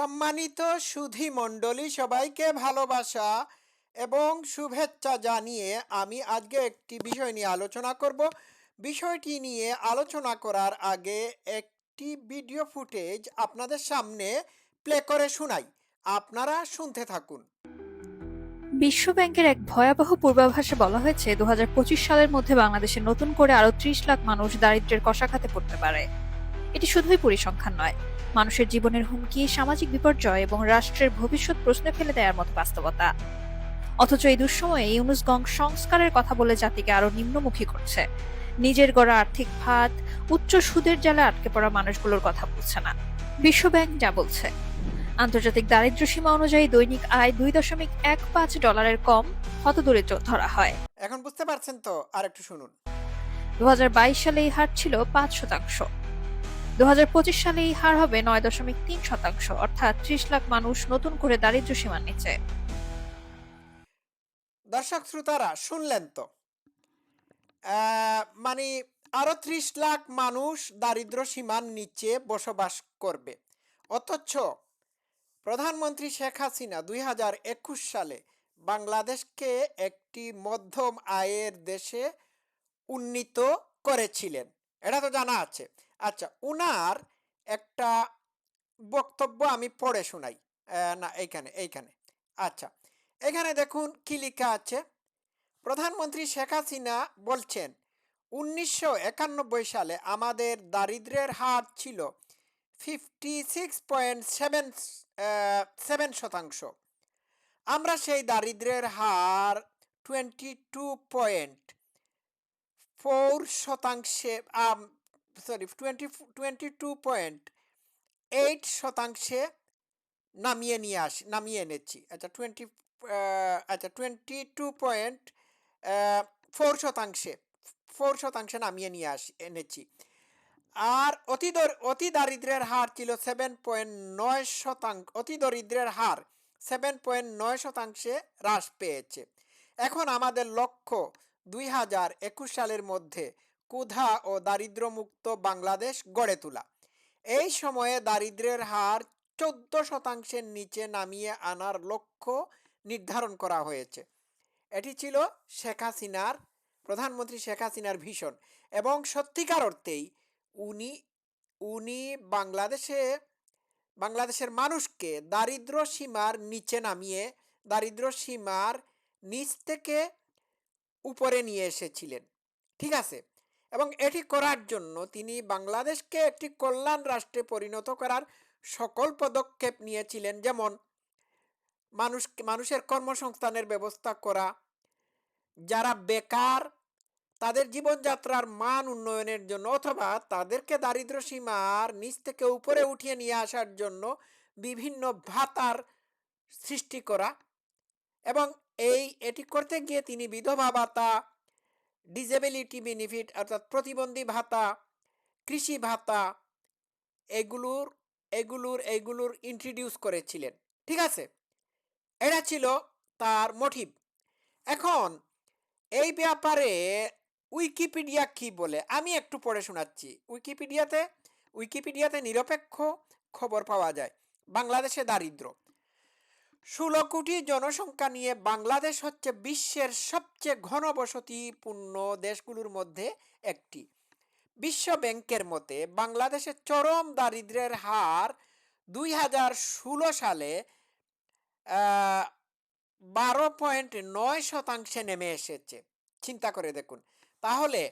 সম্মানিত সুধী মণ্ডলী সবাইকে ভালোবাসা এবং শুভেচ্ছা জানিয়ে আমি আজকে একটি বিষয় নিয়ে আলোচনা করব। বিষয়টি নিয়ে আলোচনা করার আগে একটি ভিডিও ফুটেজ আপনাদের সামনে প্লে করে শোনাই। আপনারা শুনতে থাকুন। বিশ্বব্যাংকের এক ভয়াবহ পূর্বাভাসে বলা হয়েছে দু হাজার পঁচিশ সালের মধ্যে বাংলাদেশে নতুন করে আরও ত্রিশ লাখ মানুষ দারিদ্রের কষাঘাতে পড়তে পারে। এটি শুধুই পরিসংখ্যান নয়। মানুষের জীবনের হুমকি সামাজিক বিপর্যয় এবং রাষ্ট্রের ভবিষ্যৎ প্রশ্নে ফেলে দেওয়ার মতো বাস্তবতা। অথচ এই দুঃসময়ে ইউনুস গং সংস্কারের কথা বলে জাতিকে আরও নিম্নমুখী করছে। নিজের গড়া আর্থিক ভাত উচ্চ সুদের জালে আটকে পড়া মানুষগুলোর কথা বলছে না। বিশ্বব্যাংক যা বলছে। আন্তর্জাতিক দারিদ্র্য সীমা অনুযায়ী দৈনিক আয় দুই দশমিক এক পাঁচ ডলারের কম হতদরিদ্র ধরা হয়। এখন বুঝতে পারছেন তো আর একটু শুনুন। দু সালে এই হার ছিল পাঁচ শতাংশ। দু হাজার পঁচিশ সালে এই হার হবে নয় দশমিক তিন শতাংশ, অর্থাৎ ত্রিশ লাখ মানুষ নতুন করে দারিদ্র্য সীমার নিচে। দর্শক শ্রোতারা, শুনলেন তো? মানে আরও ত্রিশ লাখ মানুষ দারিদ্র সীমার নিচে বসবাস করবে। অথচ প্রধানমন্ত্রী শেখ হাসিনা দুই হাজার একুশ সালে বাংলাদেশকে একটি মধ্যম আয়ের দেশে উন্নীত করেছিলেন। এটা তো জানা আছে। আচ্ছা উনার একটা বক্তব্য আমি পড়ে শোনাই। না, এইখানে এইখানে। আচ্ছা এখানে দেখুন কি লেখা আছে। প্রধানমন্ত্রী শেখ হাসিনা বলছেন, উনিশশো একানব্বই সালে আমাদের দারিদ্র্যের হার ছিল fifty six point seven seven শতাংশ। আমরা সেই দারিদ্র্যের হার টোয়েন্টি টু পয়েন্ট ফোর শতাংশে sorry twenty twenty two point eight শতাংশে নামিয়ে নিয়ে আস, নামিয়ে এনেছি। আচ্ছা টোয়েন্টি আচ্ছা টোয়েন্টি টু পয়েন্ট ফোর শতাংশে ফোর শতাংশে নামিয়ে নিয়ে আস, এনেছি। আর অতি অতি দারিদ্র্যের হার ছিল সেভেন পয়েন্ট নয় শতাংশ, অতি দরিদ্রের হার সেভেন পয়েন্ট নয় শতাংশে হ্রাস পেয়েছে। এখন আমাদের লক্ষ্য দুই হাজার একুশ সালের মধ্যে ক্ষুধা ও দারিদ্র্যমুক্ত বাংলাদেশ গড়ে তোলা। এই সময়ে দারিদ্র্যের হার চোদ্দ শতাংশের নিচে নামিয়ে আনার লক্ষ্য নির্ধারণ করা হয়েছে। এটি ছিল শেখ হাসিনার, প্রধানমন্ত্রী শেখ হাসিনার ভীষণ এবং সত্যিকার অর্থেই উনি উনি বাংলাদেশে, বাংলাদেশের মানুষকে দারিদ্র সীমার নিচে নামিয়ে দারিদ্র সীমার নিচ থেকে উপরে নিয়ে এসেছিলেন। ঠিক আছে? এবং এটি করার জন্য তিনি বাংলাদেশকে একটি কল্যাণ রাষ্ট্রে পরিণত করার সকল পদক্ষেপ নিয়েছিলেন, যেমন মানুষ, মানুষের কর্মসংস্থানের ব্যবস্থা করা, যারা বেকার, তাদের জীবনযাত্রার মান উন্নয়নের জন্য অথবা তাদেরকে দারিদ্র সীমার নিচ থেকে উপরে উঠিয়ে নিয়ে আসার জন্য বিভিন্ন ভাতার সৃষ্টি করা এবং এই, এটি করতে গিয়ে তিনি বিধবা ভাতা ডিসেবিলিটি বেনিফিট অর্থাৎ প্রতিবন্ধী ভাতা, কৃষি ভাতা, এগুলোর এগুলোর এগুলোর ইন্ট্রোডিউস করেছিলেন। ঠিক আছে? এটা ছিল তার মোটিভ এখন, এই ব্যাপারে উইকিপিডিয়া কি বলে? আমি একটু পড়ে শোনাচ্ছি। উইকিপিডিয়াতে উইকিপিডিয়াতে নিরপেক্ষ খবর পাওয়া যায়। বাংলাদেশে দারিদ্র। ষোলো কোটি জনসংখ্যা নিয়ে বাংলাদেশ হচ্ছে বিশ্বের সবচেয়ে ঘনবসতিপূর্ণ দেশগুলোর মধ্যে একটি। বিশ্ব ব্যাংকের মতে বাংলাদেশের চরম দারিদ্র্যের হার দুই হাজার ষোলো সালে বারো পয়েন্ট নয় শতাংশে নেমে এসেছে। চিন্তা করে দেখুন। তাহলে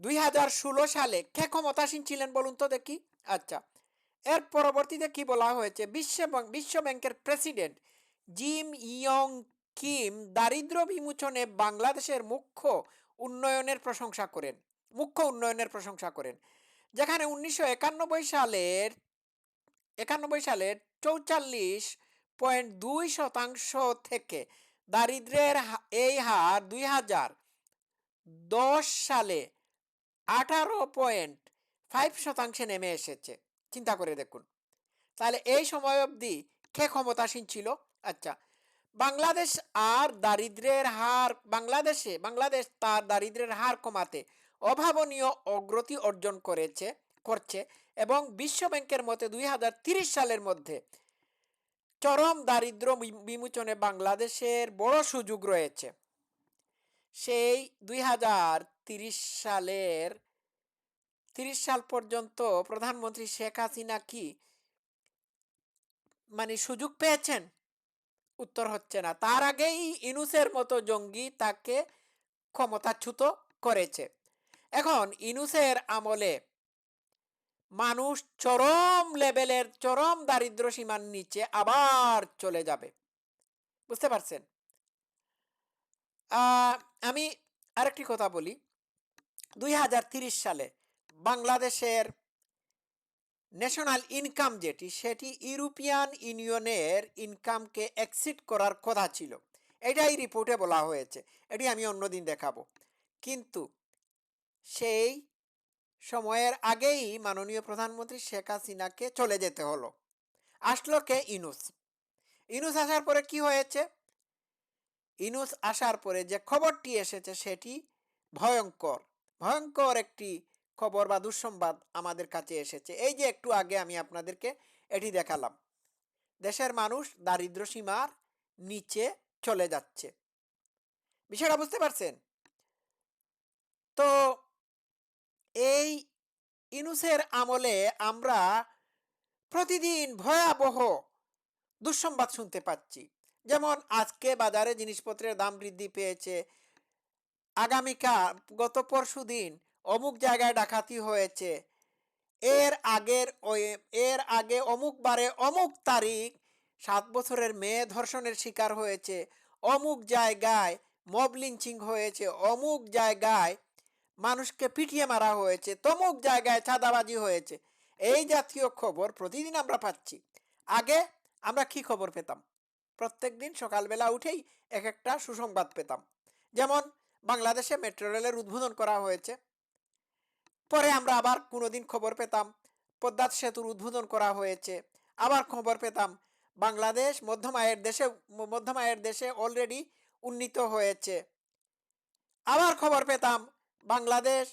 দুই হাজার ষোলো সালে কে ক্ষমতাসীন ছিলেন বলুন তো দেখি? আচ্ছা এর পরবর্তীতে কি বলা হয়েছে? বিশ্ব বিশ্ব ব্যাংকের প্রেসিডেন্ট জিম ইয়ং কিম দারিদ্র বিমোচনে বাংলাদেশের মুখ্য উন্নয়নের প্রশংসা করেন। মুখ্য উন্নয়নের প্রশংসা করেন। যেখানে উনিশশো একানব্বই সালের একানব্বই সালের চৌচল্লিশ পয়েন্ট দুই শতাংশ থেকে দারিদ্র্যের হা- এই হার দুই হাজার দশ সালে আঠারো পয়েন্ট ফাইভ শতাংশে নেমে এসেছে। চিন্তা করে দেখুন। তাহলে এই সময় অবধি কে ক্ষমতাসীন ছিল? আচ্ছা বাংলাদেশ আর দারিদ্র্যের হার বাংলাদেশে, বাংলাদেশ তার দারিদ্র্যের হার কমাতে অভাবনীয় অগ্রতি অর্জন করেছে, করছে এবং বিশ্ব ব্যাংকের মতে দুই সালের মধ্যে চরম দারিদ্র বিমোচনে বাংলাদেশের বড় সুযোগ রয়েছে। সেই দুই সালের তিরিশ সাল পর্যন্ত প্রধানমন্ত্রী শেখ হাসিনা কি মানে সুযোগ পেয়েছেন? উত্তর হচ্ছে না। তার আগেই ইনুসের মতো জঙ্গি তাকে ক্ষমতাচ্যুত করেছে। এখন ইনুসের আমলে মানুষ চরম লেভেলের চরম দারিদ্র সীমার নিচে আবার চলে যাবে। বুঝতে পারছেন? আমি আরেকটি কথা বলি। দুই সালে বাংলাদেশের ন্যাশনাল ইনকাম যেটি, সেটি ইউরোপিয়ান ইউনিয়নের ইনকামকে এক্সিট করার কথা ছিল। এটাই রিপোর্টে বলা হয়েছে। এটি আমি অন্যদিন দেখাবো। কিন্তু সেই সময়ের আগেই মাননীয় প্রধানমন্ত্রী শেখ হাসিনাকে চলে যেতে হলো। আসলো কে? ইনুস। ইনুস আসার পরে কি হয়েছে? ইনুস আসার পরে যে খবরটি এসেছে, সেটি ভয়ঙ্কর। ভয়ঙ্কর একটি খবর বা দুঃসংবাদ আমাদের কাছে এসেছে। এই যে একটু আগে আমি আপনাদেরকে এটি দেখালাম। দেশের মানুষ দারিদ্র সীমার নিচে চলে যাচ্ছে। বিষয়টা বুঝতে পারছেন? তো এই ইনুসের আমলে আমরা প্রতিদিন ভয়াবহ দুঃসংবাদ শুনতে পাচ্ছি। যেমন আজকে বাজারে জিনিসপত্রের দাম বৃদ্ধি পেয়েছে। আগামীকাল, গত পরশু দিন অমুক জায়গায় ডাকাতি হয়েছে। এর আগের এর আগে অমুক বারে অমুক তারিখ সাত বছরের মেয়ে ধর্ষণের শিকার হয়েছে। অমুক জায়গায় মব লিঞ্চিং হয়েছে। অমুক জায়গায় মানুষকে পিটিয়ে মারা হয়েছে। তমুক জায়গায় চাঁদাবাজি হয়েছে। এই জাতীয় খবর প্রতিদিন আমরা পাচ্ছি। আগে আমরা কি খবর পেতাম? প্রত্যেক দিন সকালবেলা উঠেই এক একটা সুসংবাদ পেতাম। যেমন বাংলাদেশে মেট্রো রেলের উদ্বোধন করা হয়েছে। পরে আমরা আবার কোনোদিন খবর পেতাম। পদ্মা সেতুর উদ্বোধন করা হয়েছে। আবার খবর পেতাম, বাংলাদেশ মধ্যম আয়ের দেশে মধ্যম আয়ের দেশে অলরেডি উন্নীত হয়েছে। আবার খবর পেতাম, বাংলাদেশ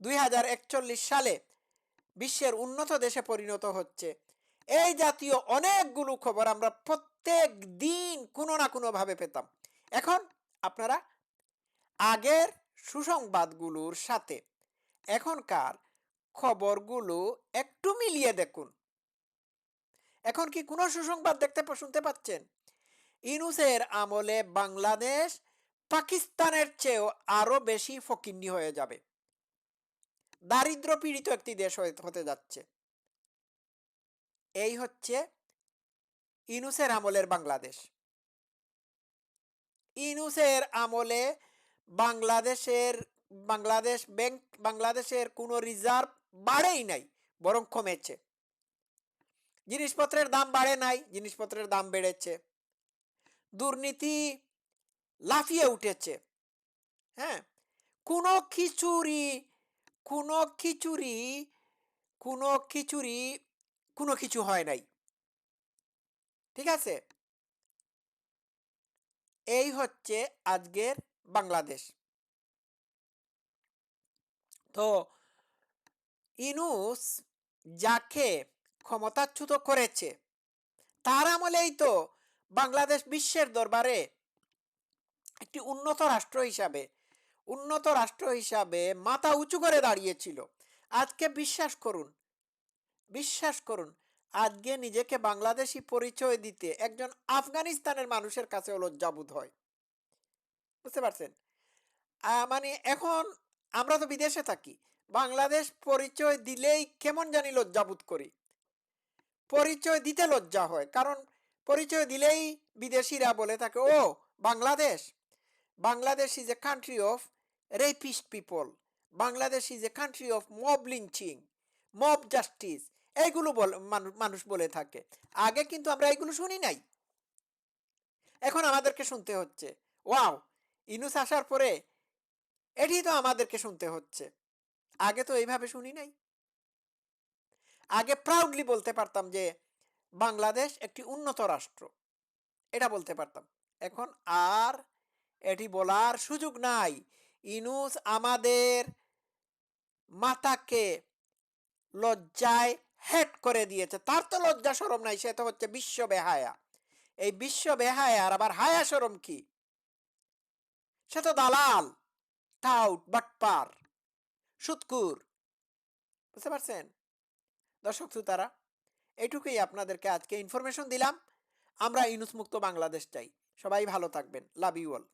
দুই হাজার একচল্লিশ সালে বিশ্বের উন্নত দেশে পরিণত হচ্ছে। এই জাতীয় অনেকগুলো খবর আমরা প্রত্যেক দিন কোনো না কোনোভাবে পেতাম। এখন আপনারা আগের সুসংবাদগুলোর সাথে এখনকার খবরগুলো একটু মিলিয়ে দেখুন। এখন কি কোনো সুসংবাদ দেখতে শুনতে পাচ্ছেন? ইনুসের আমলে বাংলাদেশ পাকিস্তানের চেয়েও আরও বেশি ফকিন্নি হয়ে যাবে। দারিদ্র পীড়িত একটি দেশ হতে যাচ্ছে। এই হচ্ছে ইনুসের আমলের বাংলাদেশ। ইনুসের আমলে বাংলাদেশের বাংলাদেশ ব্যাংক, বাংলাদেশের কোনো রিজার্ভ বাড়েই নাই, বরং কমেছে। জিনিসপত্রের দাম বাড়ে নাই, জিনিসপত্রের দাম বেড়েছে। দুর্নীতি লাফিয়ে উঠেছে। হ্যাঁ কোনো খিচুড়ি কোনো খিচুড়ি কোনো খিচুড়ি, কোনো কিছু হয় নাই। ঠিক আছে? এই হচ্ছে আজকের বাংলাদেশ। তো ইনুস যাকে ক্ষমতাচ্যুত করেছে, তার আমলেই তো বাংলাদেশ বিশ্বের দরবারে একটি উন্নত রাষ্ট্র হিসাবে, উন্নত রাষ্ট্র হিসাবে মাথা উঁচু করে দাঁড়িয়েছিল। আজকে বিশ্বাস করুন বিশ্বাস করুন, আজকে নিজেকে বাংলাদেশি পরিচয় দিতে একজন আফগানিস্তানের মানুষের কাছে লজ্জাবোধ হয়। বুঝতে পারছেন? মানে এখন আমরা তো বিদেশে থাকি। বাংলাদেশ পরিচয় দিলেই কেমন জানি লজ্জাবোধ করি। পরিচয় দিতে লজ্জা হয়, কারণ পরিচয় দিলেই বিদেশিরা বলে থাকে, ও, Bangladesh. Bangladesh is a country of rapist people Bangladesh is a country of mob lynching mob justice এইগুলো বল মানুষ বলে থাকে। আগে কিন্তু আমরা এইগুলো শুনি নাই। এখন আমাদেরকে শুনতে হচ্ছে। ওয়াও, ইনুস আসার পরে এটি তো আমাদেরকে শুনতে হচ্ছে। আগে তো এইভাবে শুনি নাই। আগে প্রাউডলি বলতে পারতাম যে, বাংলাদেশ একটি উন্নত রাষ্ট্র। এটা বলতে পারতাম। এখন আর এটি বলার সুযোগ নাই। ইনুস আমাদের মাতাকে লজ্জায় হেট করে দিয়েছে। তার তো লজ্জা সরম নাই, সে তো হচ্ছে বিশ্ব বেহায়া। এই বিশ্ব বেহায়ার আবার হায়া সরম কি? সে তো দালাল। টাউট বাটপার সুৎকুর। বুঝতে পারছেন? দর্শক শ্রোতারা, এটুকুই আপনাদেরকে আজকে ইনফরমেশন দিলাম। আমরা ইনুসমুক্ত বাংলাদেশ চাই। সবাই ভালো থাকবেন। Love you all